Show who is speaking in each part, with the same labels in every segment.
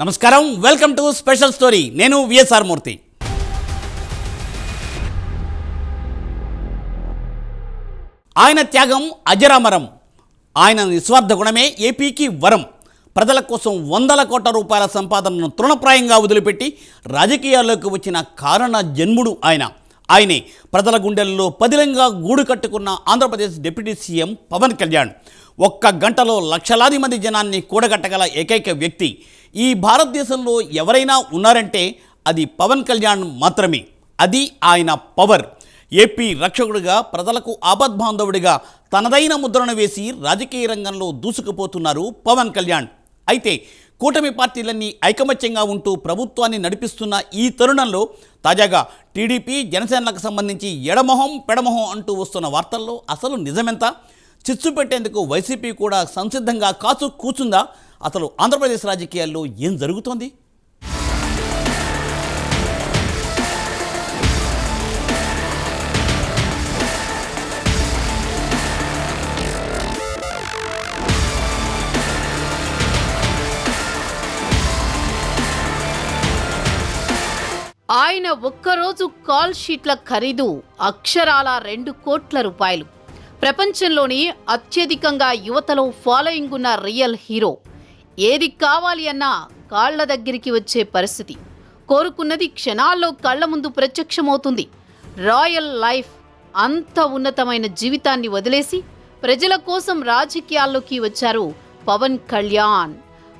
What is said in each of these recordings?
Speaker 1: నమస్కారం. Welcome to special story నేను VSR Murthy ఆయన త్యాగం అజరామరం. ఆయన నిస్వార్థ గుణమే ఏపీకి వరం. ప్రజల కోసం వందల కోట్ల రూపాయల సంపాదనను తృణప్రాయంగా వదిలిపెట్టి రాజకీయాల్లోకి వచ్చిన కారణ జన్ముడు ఆయన. ఆయనే ప్రజల గుండెల్లో పదిలంగా గూడు కట్టుకున్న ఆంధ్రప్రదేశ్ డిప్యూటీ సీఎం పవన్ కళ్యాణ్. ఒక్క గంటలో లక్షలాది మంది జనాన్ని కూడగట్టగల ఏకైక వ్యక్తి ఈ భారతదేశంలో ఎవరైనా ఉన్నారంటే అది పవన్ కళ్యాణ్ మాత్రమే. అది ఆయన పవర్. ఏపీ రక్షకుడిగా ప్రజలకు ఆపద్బాంధవుడిగా తనదైన ముద్రను వేసి రాజకీయ రంగంలో దూసుకుపోతున్నారు పవన్ కళ్యాణ్. అయితే కూటమి పార్టీలన్నీ ఐకమత్యంగా ఉంటూ ప్రభుత్వాన్ని నడిపిస్తున్న ఈ తరుణంలో తాజాగా టీడీపీ జనసేనలకు సంబంధించి ఎడమొహం పెడమొహం అంటూ వస్తున్న వార్తల్లో అసలు నిజమెంత? చిచ్చు పెట్టేందుకు వైసీపీ కూడా సంసిద్ధంగా కాచు కూచుందా? అసలు ఆంధ్రప్రదేశ్ రాజకీయాల్లో ఏం జరుగుతోంది?
Speaker 2: ఆయన ఒక్కరోజు కాల్ షీట్ల ఖరీదు అక్షరాల రెండు కోట్ల రూపాయలు. ప్రపంచంలోని అత్యధికంగా యువతలో ఫాలోయింగ్ ఉన్న రియల్ హీరో. ఏది కావాలి అన్నా కాళ్ళ దగ్గరికి వచ్చే పరిస్థితి. కోరుకున్నది క్షణాల్లో కళ్ళ ముందు ప్రత్యక్షమవుతుంది. రాయల్ లైఫ్ అంత ఉన్నతమైన జీవితాన్ని వదిలేసి ప్రజల కోసం రాజకీయాల్లోకి వచ్చారు పవన్ కళ్యాణ్.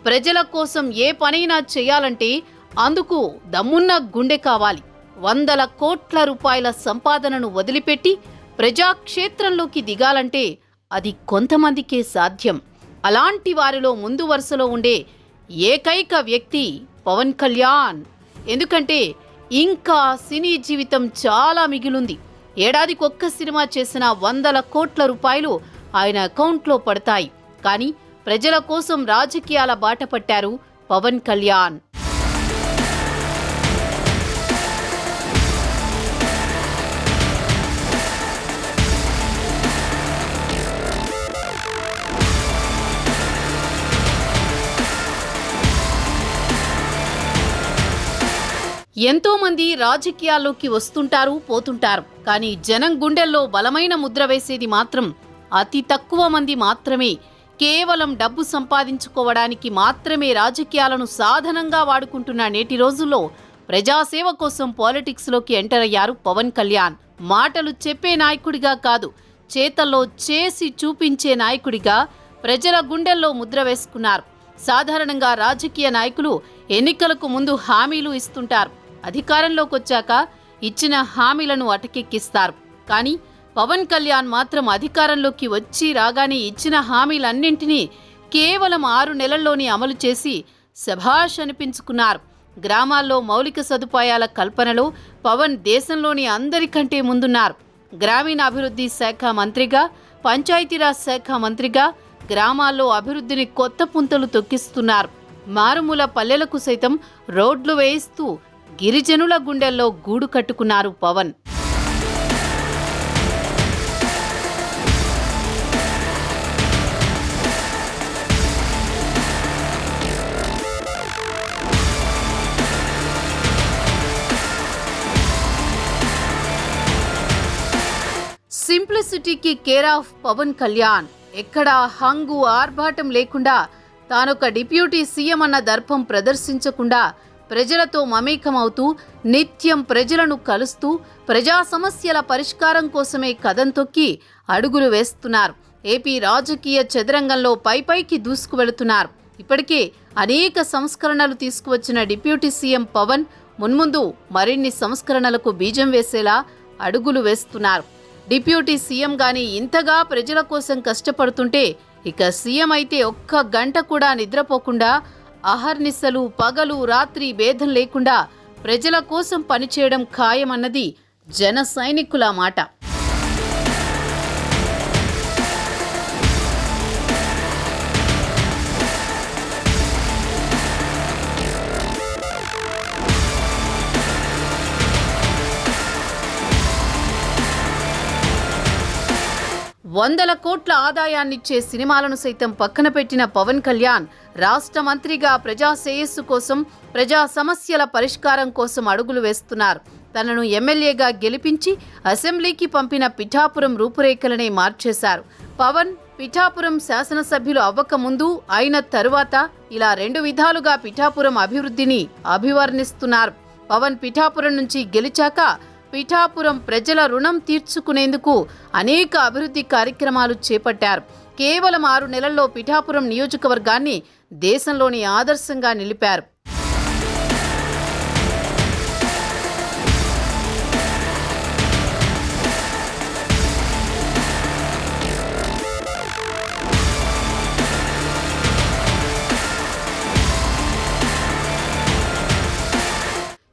Speaker 2: ప్రజల కోసం ఏ పనైనా చేయాలంటే అందుకు దమ్మున్న గుండె కావాలి. వందల కోట్ల రూపాయల సంపాదనను వదిలిపెట్టి ప్రజాక్షేత్రంలోకి దిగాలంటే అది కొంతమందికే సాధ్యం. అలాంటి వారిలో ముందు వరుసలో ఉండే ఏకైక వ్యక్తి పవన్ కళ్యాణ్. ఎందుకంటే ఇంకా సినీ జీవితం చాలా మిగిలుంది. ఏడాదికి ఒక్క సినిమా చేసిన వందల కోట్ల రూపాయలు ఆయన అకౌంట్లో పడతాయి. కానీ ప్రజల కోసం రాజకీయాల బాట పట్టారు పవన్ కళ్యాణ్. ఎంతోమంది రాజకీయాల్లోకి వస్తుంటారు పోతుంటారు. కానీ జనం గుండెల్లో బలమైన ముద్ర వేసేది మాత్రం అతి తక్కువ మంది మాత్రమే. కేవలం డబ్బు సంపాదించుకోవడానికి మాత్రమే రాజకీయాలను సాధనంగా వాడుకుంటున్న నేటి రోజుల్లో ప్రజాసేవ కోసం పాలిటిక్స్లోకి ఎంటర్ అయ్యారు పవన్ కళ్యాణ్. మాటలు చెప్పే నాయకుడిగా కాదు చేతల్లో చేసి చూపించే నాయకుడిగా ప్రజల గుండెల్లో ముద్ర వేసుకున్నారు. సాధారణంగా రాజకీయ నాయకులు ఎన్నికలకు ముందు హామీలు ఇస్తుంటారు. అధికారంలోకి వచ్చాక ఇచ్చిన హామీలను అటకెక్కిస్తారు. కానీ పవన్ కళ్యాణ్ మాత్రం అధికారంలోకి వచ్చి రాగానే ఇచ్చిన హామీలన్నింటినీ కేవలం ఆరు నెలల్లోనే అమలు చేసి శభాష్ అనిపించుకున్నారు. గ్రామాల్లో మౌలిక సదుపాయాల కల్పనలో పవన్ దేశంలోని అందరికంటే ముందున్నారు. గ్రామీణాభివృద్ధి శాఖ మంత్రిగా పంచాయతీరాజ్ శాఖ మంత్రిగా గ్రామాల్లో అభివృద్ధిని కొత్త పుంతలు తొక్కిస్తున్నారు. మారుమూల పల్లెలకు సైతం రోడ్లు వేయిస్తూ గిరిజనుల గుండెల్లో గూడు కట్టుకున్నారు పవన్. సింప్లిసిటీకి కేర్ ఆఫ్ పవన్ కళ్యాణ్. ఎక్కడ హంగు ఆర్భాటం లేకుండా తానొక డిప్యూటీ సీఎం అన్న దర్పం ప్రదర్శించకుండా ప్రజలతో మమేకమవుతూ నిత్యం ప్రజలను కలుస్తూ ప్రజా సమస్యల పరిష్కారం కోసమే కదం తొక్కి అడుగులు వేస్తున్నారు. ఏపీ రాజకీయ చదరంగంలో పైపైకి దూసుకువెళుతున్నారు. ఇప్పటికే అనేక సంస్కరణలు తీసుకువచ్చిన డిప్యూటీ సీఎం పవన్ మున్ముందు మరిన్ని సంస్కరణలకు బీజం వేసేలా అడుగులు వేస్తున్నారు. డిప్యూటీ సీఎం గాని ఇంతగా ప్రజల కోసం కష్టపడుతుంటే ఇక సీఎం అయితే ఒక్క గంట కూడా నిద్రపోకుండా అహర్నిశలు పగలు రాత్రి భేదం లేకుండా ప్రజల కోసం పనిచేయడం ఖాయమన్నది జన సైనికుల మాట. వందల కోట్ల ఆదాయాన్నిచ్చే సినిమాలను సైతం పక్కన పెట్టిన పవన్ కళ్యాణ్ రాష్ట్ర మంత్రిగా ప్రజా శ్రేయస్సు కోసం ప్రజా సమస్యల పరిష్కారం కోసం అడుగులు వేస్తున్నారు. తనను ఎమ్మెల్యేగా గెలిపించి అసెంబ్లీకి పంపిన పిఠాపురం రూపురేఖలనే మార్చేశారు. పవన్ పిఠాపురం శాసనసభ్యులు అవ్వకముందు అయిన తరువాత ఇలా రెండు విధాలుగా పిఠాపురం అభివృద్ధిని అభివర్ణిస్తున్నారు. పవన్ పిఠాపురం నుంచి గెలిచాక పిఠాపురం ప్రజల రుణం తీర్చుకునేందుకు అనేక అభివృద్ధి కార్యక్రమాలు చేపట్టారు. కేవలం ఆరు నెలల్లో పిఠాపురం నియోజకవర్గాన్ని దేశంలోని ఆదర్శంగా నిలిపారు.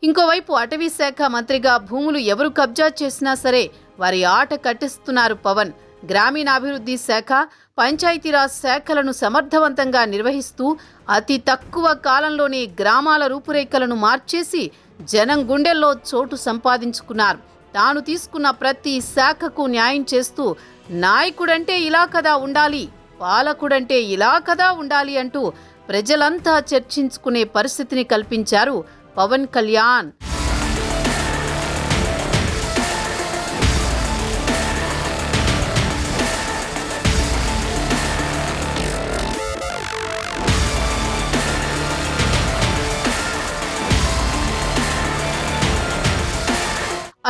Speaker 2: ఇంకోవైపు అటవీ శాఖ మంత్రిగా భూములు ఎవరు కబ్జా చేసినా సరే వారి ఆట కట్టిస్తున్నారు పవన్. గ్రామీణాభివృద్ధి శాఖ పంచాయతీరాజ్ శాఖలను సమర్థవంతంగా నిర్వహిస్తూ అతి తక్కువ కాలంలోనే గ్రామాల రూపురేఖలను మార్చేసి జనం గుండెల్లో చోటు సంపాదించుకున్నారు. తాను తీసుకున్న ప్రతి శాఖకు న్యాయం చేస్తూ నాయకుడంటే ఇలా కదా ఉండాలి పాలకుడంటే ఇలా కదా ఉండాలి అంటూ ప్రజలంతా చర్చించుకునే పరిస్థితిని కల్పించారు పవన్ కళ్యాణ్.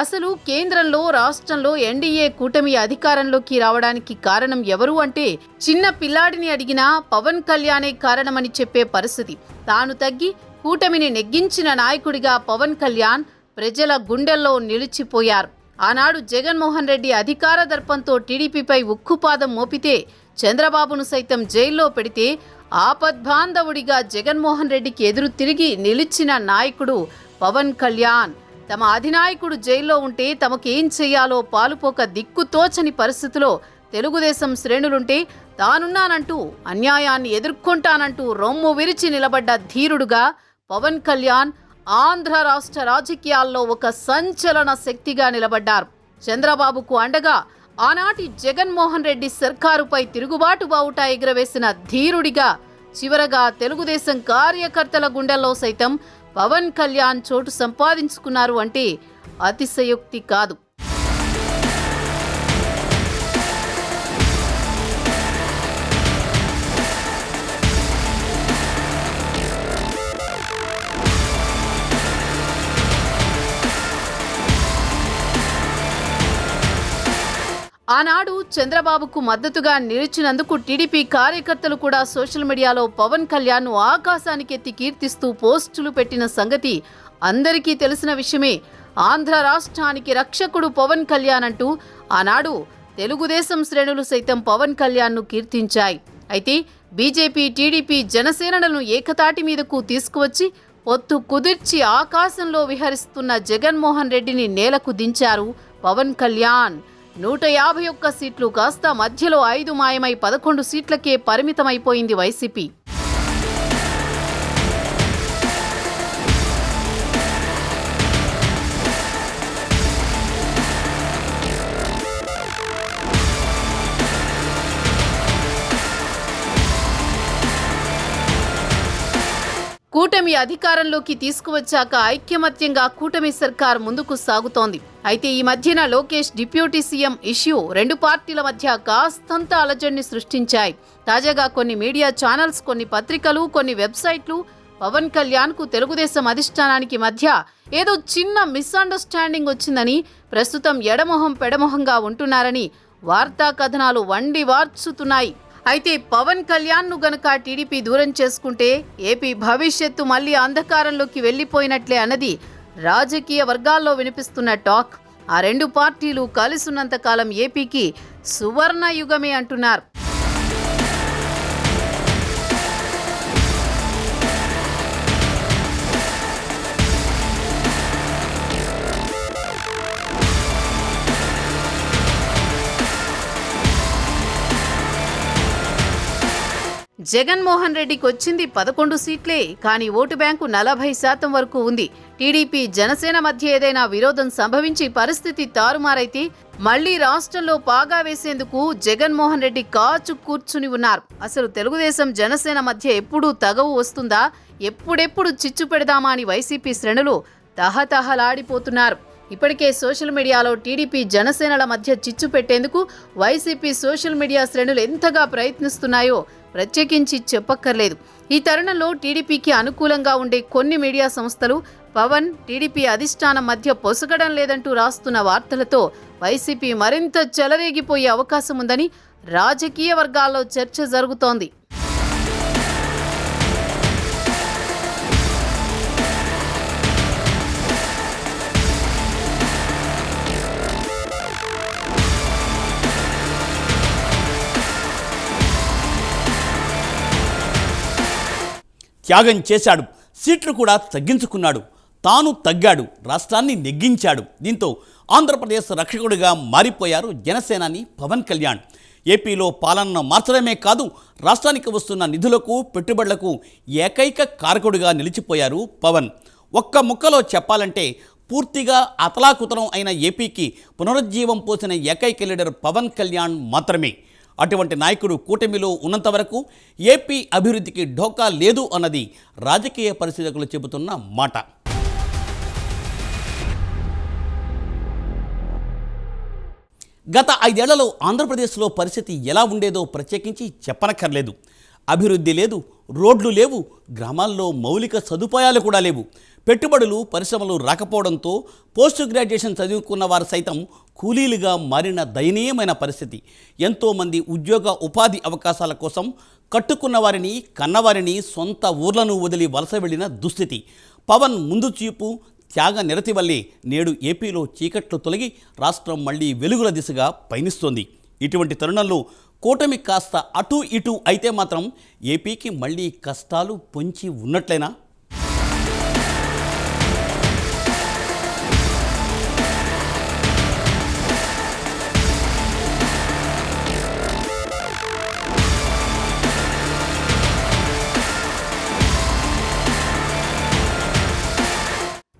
Speaker 2: అసలు కేంద్రంలో రాష్ట్రంలో ఎన్డీఏ కూటమి అధికారంలోకి రావడానికి కారణం ఎవరు అంటే చిన్న పిల్లాడిని అడిగినా పవన్ కళ్యాణే కారణమని చెప్పే పరిస్థితి. తాను తగ్గి కూటమిని నెగ్గించిన నాయకుడిగా పవన్ కళ్యాణ్ ప్రజల గుండెల్లో నిలిచిపోయారు. ఆనాడు జగన్మోహన్ రెడ్డి అధికార దర్పంతో టీడీపీపై ఉక్కుపాదం మోపితే చంద్రబాబును సైతం జైల్లో పెడితే ఆపద్బాంధవుడిగా జగన్మోహన్ రెడ్డికి ఎదురు తిరిగి నిలిచిన నాయకుడు పవన్ కళ్యాణ్. తమ అధినాయకుడు జైల్లో ఉంటే తమకేం చేయాలో పాలుపోక దిక్కుతోచని పరిస్థితిలో తెలుగుదేశం శ్రేణులుంటే తానున్నానంటూ అన్యాయాన్ని ఎదుర్కొంటానంటూ రొమ్ము విరిచి నిలబడ్డ ధీరుడుగా పవన్ కళ్యాణ్ ఆంధ్ర రాష్ట్ర రాజకీయాల్లో ఒక సంచలన శక్తిగా నిలబడ్డారు. చంద్రబాబుకు అండగా ఆనాటి జగన్మోహన్ రెడ్డి సర్కారుపై తిరుగుబాటు బావుట ఎగురవేసిన ధీరుడిగా చివరగా తెలుగుదేశం కార్యకర్తల గుండెల్లో సైతం పవన్ కళ్యాణ్ చోటు సంపాదించుకున్నారు అంటే అతిశయోక్తి కాదు. ఆనాడు చంద్రబాబుకు మద్దతుగా నిలిచినందుకు టీడీపీ కార్యకర్తలు కూడా సోషల్ మీడియాలో పవన్ కళ్యాణ్ను ఆకాశానికి ఎత్తి కీర్తిస్తూ పోస్టులు పెట్టిన సంగతి అందరికీ తెలిసిన విషయమే. ఆంధ్ర రాష్ట్రానికి రక్షకుడు పవన్ కళ్యాణ్ అంటూ ఆనాడు తెలుగుదేశం శ్రేణులు సైతం పవన్ కళ్యాణ్ను కీర్తించాయి. అయితే బీజేపీ టీడీపీ జనసేనలను ఏకతాటి మీదకు తీసుకువచ్చి పొత్తు కుదిర్చి ఆకాశంలో విహరిస్తున్న జగన్మోహన్ రెడ్డిని నేలకు దించారు పవన్ కళ్యాణ్. నూట యాభై ఒక్క సీట్లు కాస్త మధ్యలో ఐదు మాయమై పదకొండు సీట్లకే పరిమితమైపోయింది వైసీపీ. కూటమి అధికారంలోకి తీసుకువచ్చాక ఐక్యమత్యంగా కూటమి సర్కార్ ముందుకు సాగుతోంది. అయితే ఈ మధ్యన లోకేష్ డిప్యూటీ సీఎం ఇష్యూ రెండు పార్టీల మధ్య కాస్తంత అలజడిని సృష్టించాయి. తాజాగా కొన్ని మీడియా ఛానల్స్ కొన్ని పత్రికలు కొన్ని వెబ్సైట్లు పవన్ కళ్యాణ్కు తెలుగుదేశం అధిష్టానానికి మధ్య ఏదో చిన్న మిస్అండర్స్టాండింగ్ వచ్చిందని ప్రస్తుతం ఎడమొహం పెడమొహంగా ఉంటున్నారని వార్తా కథనాలు వండి వార్చుతున్నాయి. అయితే పవన్ కళ్యాణ్ను గనక టీడీపీ దూరం చేసుకుంటే ఏపీ భవిష్యత్తు మళ్ళీ అంధకారంలోకి వెళ్ళిపోయినట్లే అన్నది రాజకీయ వర్గాల్లో వినిపిస్తున్న టాక్. ఆ రెండు పార్టీలు కలిసున్నంత కాలం ఏపీకి సువర్ణ యుగమే అంటున్నారు. జగన్మోహన్ రెడ్డికి వచ్చింది పదకొండు సీట్లే కానీ ఓటు బ్యాంకు నలభై శాతం వరకు ఉంది. టీడీపీ జనసేన మధ్య ఏదైనా విరోధం సంభవించి పరిస్థితి తారుమారైతే మళ్ళీ రాష్ట్రంలో పాగా వేసేందుకు జగన్మోహన్ రెడ్డి కాచు కూర్చుని ఉన్నారు. అసలు తెలుగుదేశం జనసేన మధ్య ఎప్పుడు తగవు వస్తుందా? ఎప్పుడెప్పుడు చిచ్చు పెడదామా అని వైసీపీ శ్రేణులు తహతహలాడిపోతున్నారు. ఇప్పటికే సోషల్ మీడియాలో టీడీపీ జనసేనల మధ్య చిచ్చు పెట్టేందుకు వైసీపీ సోషల్ మీడియా శ్రేణులు ఎంతగా ప్రయత్నిస్తున్నాయో ప్రత్యేకించి చెప్పక్కర్లేదు. ఈ తరుణంలో టీడీపీకి అనుకూలంగా ఉండే కొన్ని మీడియా సంస్థలు పవన్ టీడీపీ అధిష్టానం మధ్య పొసగడం లేదంటూ రాస్తున్న వార్తలతో వైసీపీ మరింత చెలరేగిపోయే అవకాశం ఉందని రాజకీయ వర్గాల్లో చర్చ జరుగుతోంది.
Speaker 1: త్యాగం చేశాడు. సీట్లు కూడా తగ్గించుకున్నాడు. తాను తగ్గాడు. రాష్ట్రాన్ని నెగ్గించాడు. దీంతో ఆంధ్రప్రదేశ్ రక్షకుడిగా మారిపోయారు జనసేనాని పవన్ కళ్యాణ్. ఏపీలో పాలనను మార్చడమే కాదు రాష్ట్రానికి వస్తున్న నిధులకు పెట్టుబడులకు ఏకైక కారకుడిగా నిలిచిపోయారు పవన్. ఒక్క ముక్కలో చెప్పాలంటే పూర్తిగా అతలాకుతలం అయిన ఏపీకి పునరుజ్జీవం పోసిన ఏకైక లీడర్ పవన్ కళ్యాణ్ మాత్రమే. అటువంటి నాయకుడు కూటమిలో ఉన్నంత వరకు ఏపీ అభివృద్ధికి ఢోకా లేదు అన్నది రాజకీయ పరిశీలకులు చెబుతున్న మాట. గత ఐదేళ్ళలో ఆంధ్రప్రదేశ్లో పరిస్థితి ఎలా ఉండేదో ప్రత్యేకించి చెప్పనక్కర్లేదు. అభివృద్ధి లేదు రోడ్లు లేవు గ్రామాల్లో మౌలిక సదుపాయాలు కూడా లేవు. పెట్టుబడులు పరిశ్రమలు రాకపోవడంతో పోస్ట్ గ్రాడ్యుయేషన్ చదువుకున్న వారు సైతం కూలీలుగా మారిన దయనీయమైన పరిస్థితి. ఎంతోమంది ఉద్యోగ ఉపాధి అవకాశాల కోసం కట్టుకున్న వారిని కన్నవారిని సొంత ఊర్లను వదిలి వలస వెళ్ళిన దుస్థితి. పవన్ ముందు చూపు త్యాగ నిరతి వల్లే నేడు ఏపీలో చీకట్లు తొలగి రాష్ట్రం మళ్ళీ వెలుగుల దిశగా పయనిస్తోంది. ఇటువంటి తరుణంలో కూటమి కాస్త అటు ఇటు అయితే మాత్రం ఏపీకి మళ్ళీ కష్టాలు పొంచి ఉన్నట్లేనా?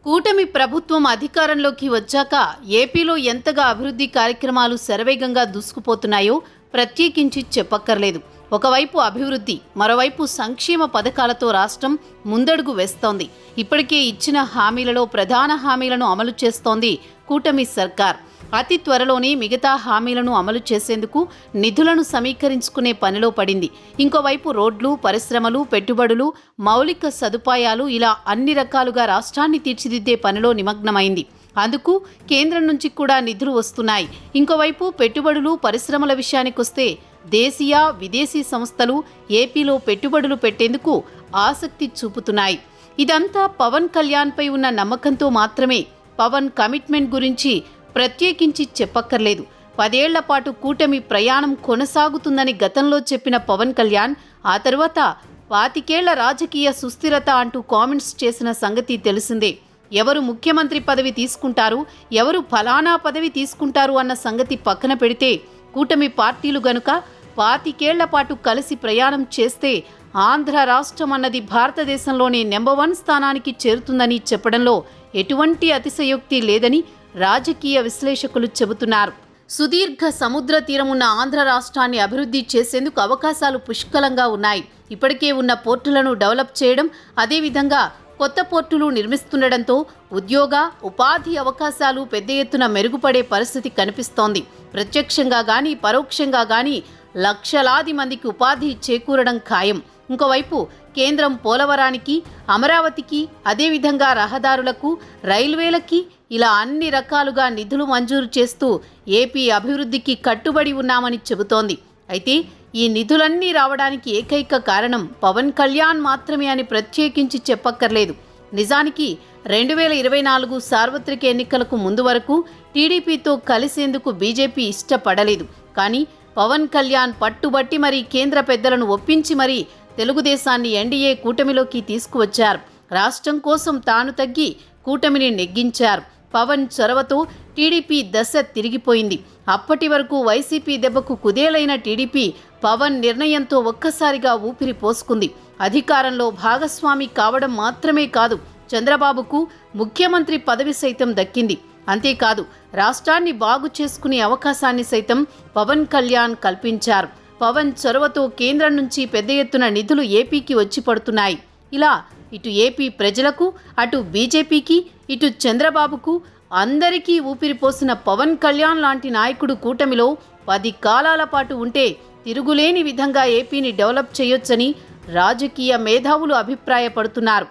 Speaker 2: కూటమి ప్రభుత్వం అధికారంలోకి వచ్చాక ఏపీలో ఎంతగా అభివృద్ధి కార్యక్రమాలు శరవేగంగా దూసుకుపోతున్నాయో ప్రత్యేకించి చెప్పక్కర్లేదు. ఒకవైపు అభివృద్ధి మరోవైపు సంక్షేమ పథకాలతో రాష్ట్రం ముందడుగు వేస్తోంది. ఇప్పటికే ఇచ్చిన హామీలలో ప్రధాన హామీలను అమలు చేస్తోంది కూటమి సర్కార్. అతి త్వరలోనే మిగతా హామీలను అమలు చేసేందుకు నిధులను సమీకరించుకునే పనిలో పడింది. ఇంకోవైపు రోడ్లు పరిశ్రమలు పెట్టుబడులు మౌలిక సదుపాయాలు ఇలా అన్ని రకాలుగా రాష్ట్రాన్ని తీర్చిదిద్దే పనిలో నిమగ్నమైంది. అందుకు కేంద్రం నుంచి కూడా నిధులు వస్తున్నాయి. ఇంకోవైపు పెట్టుబడులు పరిశ్రమల విషయానికొస్తే దేశీయ విదేశీ సంస్థలు ఏపీలో పెట్టుబడులు పెట్టేందుకు ఆసక్తి చూపుతున్నాయి. ఇదంతా పవన్ కళ్యాణ్పై ఉన్న నమ్మకంతో మాత్రమే పవన్ కమిట్మెంట్ గురించి ప్రత్యేకించి చెప్పక్కర్లేదు. పదేళ్ళ పాటు కూటమి ప్రయాణం కొనసాగుతుందని గతంలో చెప్పిన పవన్ కళ్యాణ్ ఆ తరువాత పాతికేళ్ళ రాజకీయ సుస్థిరత అంటూ కామెంట్స్ చేసిన సంగతి తెలిసిందే. ఎవరు ముఖ్యమంత్రి పదవి తీసుకుంటారు ఎవరు ఫలానా పదవి తీసుకుంటారు అన్న సంగతి పక్కన పెడితే కూటమి పార్టీలు గనుక పాతికేళ్ళ పాటు కలిసి ప్రయాణం చేస్తే ఆంధ్ర రాష్ట్రం అన్నది భారతదేశంలోనే నెంబర్ వన్ స్థానానికి చేరుతుందని చెప్పడంలో ఎటువంటి అతిశయోక్తి లేదని రాజకీయ విశ్లేషకులు చెబుతున్నారు. సుదీర్ఘ సముద్ర తీరమున్న ఉన్న ఆంధ్ర రాష్ట్రాన్ని అభివృద్ధి చేసేందుకు అవకాశాలు పుష్కలంగా ఉన్నాయి. ఇప్పటికే ఉన్న పోర్టులను డెవలప్ చేయడం అదేవిధంగా కొత్త పోర్టులు నిర్మిస్తుండటంతో ఉద్యోగ ఉపాధి అవకాశాలు పెద్ద ఎత్తున మెరుగుపడే పరిస్థితి కనిపిస్తోంది. ప్రత్యక్షంగా కానీ పరోక్షంగా కానీ లక్షలాది మందికి ఉపాధి చేకూరడం ఖాయం. ఇంకోవైపు కేంద్రం పోలవరానికి అమరావతికి అదేవిధంగా రహదారులకు రైల్వేలకి ఇలా అన్ని రకాలుగా నిధులు మంజూరు చేస్తూ ఏపీ అభివృద్ధికి కట్టుబడి ఉన్నామని చెబుతోంది. అయితే ఈ నిధులన్నీ రావడానికి ఏకైక కారణం పవన్ కళ్యాణ్ మాత్రమే అని ప్రత్యేకించి చెప్పక్కర్లేదు. నిజానికి రెండు వేల ఇరవై నాలుగు సార్వత్రిక ఎన్నికలకు ముందు వరకు టీడీపీతో కలిసేందుకు బీజేపీ ఇష్టపడలేదు. కానీ పవన్ కళ్యాణ్ పట్టుబట్టి మరీ కేంద్ర పెద్దలను ఒప్పించి మరీ తెలుగుదేశాన్ని ఎన్డీఏ కూటమిలోకి తీసుకువచ్చారు. రాష్ట్రం కోసం తాను తగ్గి కూటమిని నెగ్గించారు. పవన్ చొరవతో టీడీపీ దశ తిరిగిపోయింది. అప్పటి వరకు వైసీపీ దెబ్బకు కుదేలైన టీడీపీ పవన్ నిర్ణయంతో ఒక్కసారిగా ఊపిరి పోసుకుంది. అధికారంలో భాగస్వామి కావడం మాత్రమే కాదు చంద్రబాబుకు ముఖ్యమంత్రి పదవి సైతం దక్కింది. అంతేకాదు రాష్ట్రాన్ని బాగు చేసుకునే అవకాశాన్ని సైతం పవన్ కళ్యాణ్ కల్పించారు. పవన్ చొరవతో కేంద్రం నుంచి పెద్ద ఎత్తున నిధులు ఏపీకి వచ్చి పడుతున్నాయి. ఇలా ఇటు ఏపీ ప్రజలకు అటు బీజేపీకి ఇటు చంద్రబాబుకు అందరికీ ఊపిరిపోసిన పవన్ కళ్యాణ్ లాంటి నాయకుడు కూటమిలో పది కాలాల పాటు ఉంటే తిరుగులేని విధంగా ఏపీని డెవలప్ చేయొచ్చని రాజకీయ మేధావులు అభిప్రాయపడుతున్నారు.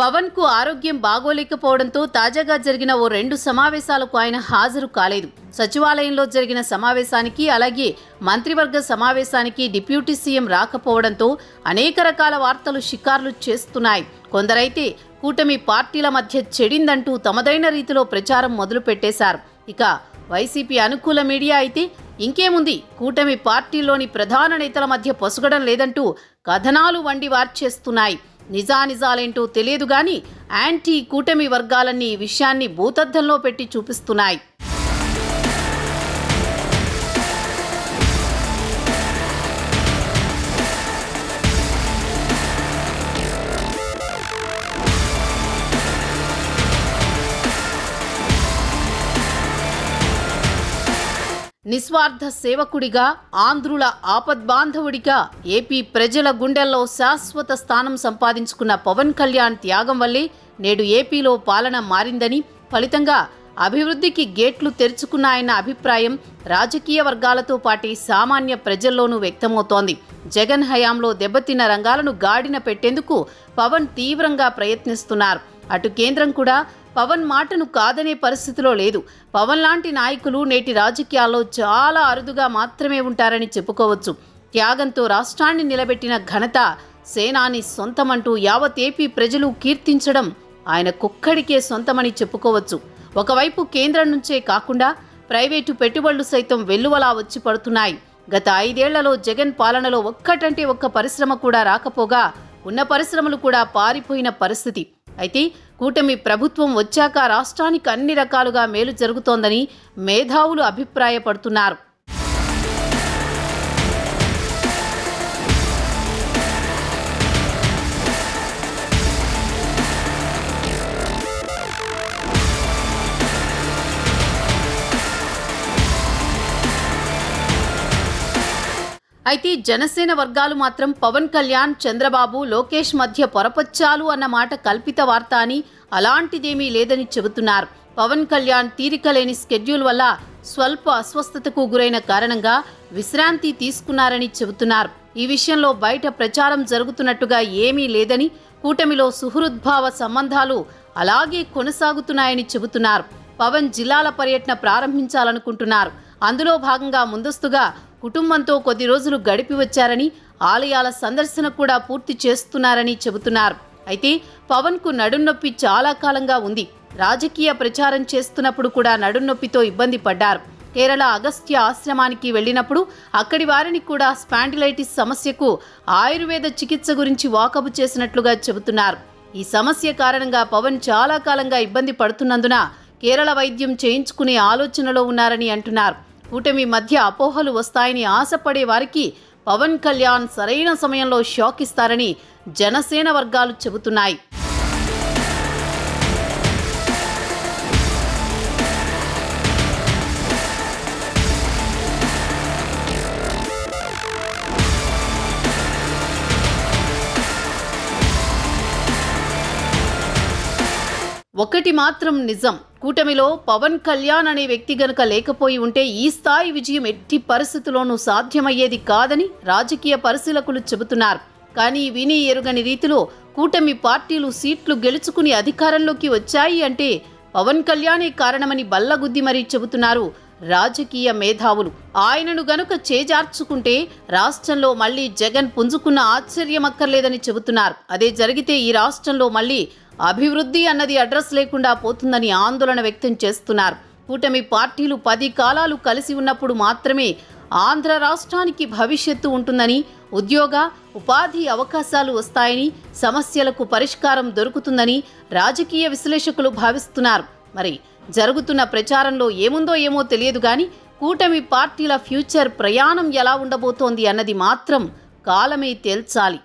Speaker 2: పవన్కు ఆరోగ్యం బాగోలేకపోవడంతో తాజాగా జరిగిన ఓ రెండు సమావేశాలకు ఆయన హాజరు కాలేదు. సచివాలయంలో జరిగిన సమావేశానికి అలాగే మంత్రివర్గ సమావేశానికి డిప్యూటీ సీఎం రాకపోవడంతో అనేక రకాల వార్తలు షికార్లు చేస్తున్నాయి. కొందరైతే కూటమి పార్టీల మధ్య చెడిందంటూ తమదైన రీతిలో ప్రచారం మొదలుపెట్టేశారు. ఇక వైసీపీ అనుకూల మీడియా అయితే ఇంకేముంది? కూటమి పార్టీలోని ప్రధాన నేతల మధ్య పొసగడం లేదంటూ కథనాలు వండి వార్చేస్తున్నాయి. నిజానిజాలేంటో తెలియదు గాని యాంటీ కూటమి వర్గాలన్నీ ఈ విషయాన్ని భూతద్దంలో పెట్టి చూపిస్తున్నాయి. నిస్వార్థ సేవకుడిగా ఆంధ్రుల ఆపద్బాంధవుడిగా ఏపీ ప్రజల గుండెల్లో శాశ్వత స్థానం సంపాదించుకున్న పవన్ కళ్యాణ్ త్యాగం వల్లే నేడు ఏపీలో పాలన మారిందని ఫలితంగా అభివృద్ధికి గేట్లు తెరుచుకున్నాయన్న అభిప్రాయం రాజకీయ వర్గాలతో పాటి సామాన్య ప్రజల్లోనూ వ్యక్తమవుతోంది. జగన్ హయాంలో దెబ్బతిన్న రంగాలను గాడిన పెట్టేందుకు పవన్ తీవ్రంగా ప్రయత్నిస్తున్నారు. అటు కేంద్రం కూడా పవన్ మాటను కాదనే పరిస్థితిలో లేదు. పవన్ లాంటి నాయకులు నేటి రాజకీయాల్లో చాలా అరుదుగా మాత్రమే ఉంటారని చెప్పుకోవచ్చు. త్యాగంతో రాష్ట్రాన్ని నిలబెట్టిన ఘనత సేనాని సొంతమంటూ యావత్ ఏపీ ప్రజలు కీర్తించడం ఆయన కుక్కడికే సొంతమని చెప్పుకోవచ్చు. ఒకవైపు కేంద్రం నుంచే కాకుండా ప్రైవేటు పెట్టుబడులు సైతం వెల్లువలా వచ్చి పడుతున్నాయి. గత ఐదేళ్ళలో జగన్ పాలనలో ఒక్కటంటే ఒక్క పరిశ్రమ కూడా రాకపోగా ఉన్న పరిశ్రమలు కూడా పారిపోయిన పరిస్థితి. అయితే కూటమి ప్రభుత్వం వచ్చాక రాష్ట్రానికి అన్ని రకాలుగా మేలు జరుగుతోందని మేధావులు అభిప్రాయపడుతున్నారు. అయితే జనసేన వర్గాలు మాత్రం పవన్ కళ్యాణ్ చంద్రబాబు లోకేష్ మధ్య పొరపచ్చాలు అన్న మాట కల్పిత వార్త అని అలాంటిదేమీ లేదని చెబుతున్నారు. పవన్ కళ్యాణ్ తీరిక లేని స్కెడ్యూల్ వల్ల స్వల్ప అస్వస్థతకు గురైన కారణంగా విశ్రాంతి తీసుకున్నారని చెబుతున్నారు. ఈ విషయంలో బయట ప్రచారం జరుగుతున్నట్టుగా ఏమీ లేదని కూటమిలో సుహృద్భావ సంబంధాలు అలాగే కొనసాగుతున్నాయని చెబుతున్నారు. పవన్ జిల్లాల పర్యటన ప్రారంభించాలనుకుంటున్నారు. అందులో భాగంగా ముందస్తుగా కుటుంబంతో కొద్ది రోజులు గడిపి వచ్చారని ఆలయాల సందర్శన కూడా పూర్తి చేస్తున్నారని చెబుతున్నారు. అయితే పవన్కు నడున్నొప్పి చాలా కాలంగా ఉంది. రాజకీయ ప్రచారం చేస్తున్నప్పుడు కూడా నడున్నొప్పితో ఇబ్బంది పడ్డారు. కేరళ అగస్త్య ఆశ్రమానికి వెళ్ళినప్పుడు అక్కడి వారిని కూడా స్పాండిలైటిస్ సమస్యకు ఆయుర్వేద చికిత్స గురించి వాకబు చేసినట్లుగా చెబుతున్నారు. ఈ సమస్య కారణంగా పవన్ చాలా కాలంగా ఇబ్బంది పడుతున్నందున కేరళ వైద్యం చేయించుకునే ఆలోచనలో ఉన్నారని అంటున్నారు. కూటమి మధ్య అపోహలు వస్తాయని ఆశపడే వారికి పవన్ కళ్యాణ్ సరైన సమయంలో షాక్ ఇస్తారని జనసేన వర్గాలు చెబుతున్నాయి. ఒకటి మాత్రం నిజం. కూటమిలో పవన్ కళ్యాణ్ అనే వ్యక్తి గనుక లేకపోయి ఉంటే ఈ స్థాయి విజయం ఎట్టి పరిస్థితుల్లోనూ సాధ్యమయ్యేది కాదని రాజకీయ పరిశీలకులు చెబుతున్నారు. కానీ విని ఎరుగని రీతిలో కూటమి పార్టీలు సీట్లు గెలుచుకుని అధికారంలోకి వచ్చాయి అంటే పవన్ కళ్యాణే కారణమని బల్లగుద్ది మరీ చెబుతున్నారు రాజకీయ మేధావులు. ఆయనను గనుక చేజార్చుకుంటే రాష్ట్రంలో మళ్ళీ జగన్ పుంజుకున్న ఆశ్చర్యమక్కర్లేదని చెబుతున్నారు. అదే జరిగితే ఈ రాష్ట్రంలో మళ్ళీ అభివృద్ధి అన్నది అడ్రస్ లేకుండా పోతుందని ఆందోళన వ్యక్తం చేస్తున్నారు. కూటమి పార్టీలు పది కాలాలు కలిసి ఉన్నప్పుడు మాత్రమే ఆంధ్ర రాష్ట్రానికి భవిష్యత్తు ఉంటుందని ఉద్యోగ ఉపాధి అవకాశాలు వస్తాయని సమస్యలకు పరిష్కారం దొరుకుతుందని రాజకీయ విశ్లేషకులు భావిస్తున్నారు. మరి జరుగుతున్న ప్రచారంలో ఏముందో ఏమో తెలియదు కానీ కూటమి పార్టీల ఫ్యూచర్ ప్రయాణం ఎలా ఉండబోతోంది అన్నది మాత్రం కాలమే తేల్చాలి.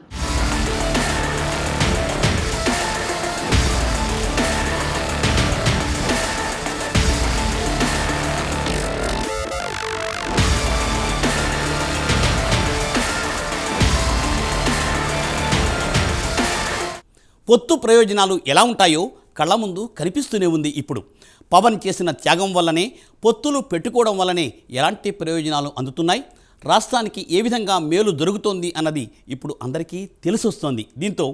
Speaker 1: పొత్తు ప్రయోజనాలు ఎలా ఉంటాయో కళ్ళ ముందు కనిపిస్తూనే ఉంది ఇప్పుడు. పవన్ చేసిన త్యాగం వల్లనే పొత్తులు పెట్టుకోవడం వల్లనే ఎలాంటి ప్రయోజనాలు అందుతున్నాయి? రాష్ట్రానికి ఏ విధంగా మేలు దొరుకుతోంది అన్నది ఇప్పుడు అందరికీ తెలిసొస్తోంది. దీంతో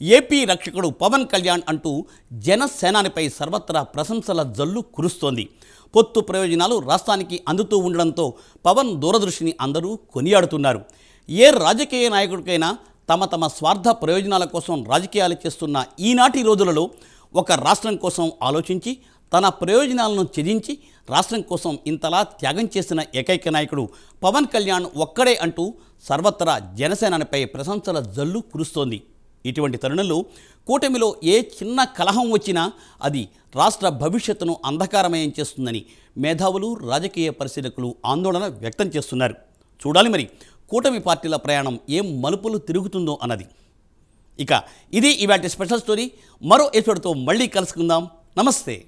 Speaker 1: ఏపీ రక్షకుడు పవన్ కళ్యాణ్ అంటూ జనసేనానిపై సర్వత్రా ప్రశంసల జల్లు కురుస్తోంది. పొత్తు ప్రయోజనాలు రాష్ట్రానికి అందుతూ ఉండడంతో పవన్ దూరదృష్టిని అందరూ కొనియాడుతున్నారు. ఏ రాజకీయ నాయకుడికైనా తమ తమ స్వార్థ ప్రయోజనాల కోసం రాజకీయాలు చేస్తున్న ఈనాటి రోజులలో ఒక రాష్ట్రం కోసం ఆలోచించి తన ప్రయోజనాలను త్యజించి రాష్ట్రం కోసం ఇంతలా త్యాగం చేసిన ఏకైక నాయకుడు పవన్ కళ్యాణ్ ఒక్కడే అంటూ సర్వత్రా జనసేనపై ప్రశంసల జల్లు కురుస్తోంది. ఇటువంటి తరుణంలో కూటమిలో ఏ చిన్న కలహం వచ్చినా అది రాష్ట్ర భవిష్యత్తును అంధకారమయం చేస్తుందని మేధావులు రాజకీయ పరిశీలకులు ఆందోళన వ్యక్తం చేస్తున్నారు. చూడాలి మరి కూటమి పార్టీల ప్రయాణం ఏం మలుపులు తిరుగుతుందో అన్నది. ఇక ఇది ఇవాటి స్పెషల్ స్టోరీ. మరో ఎపిసోడ్తో మళ్ళీ కలుసుకుందాం. నమస్తే.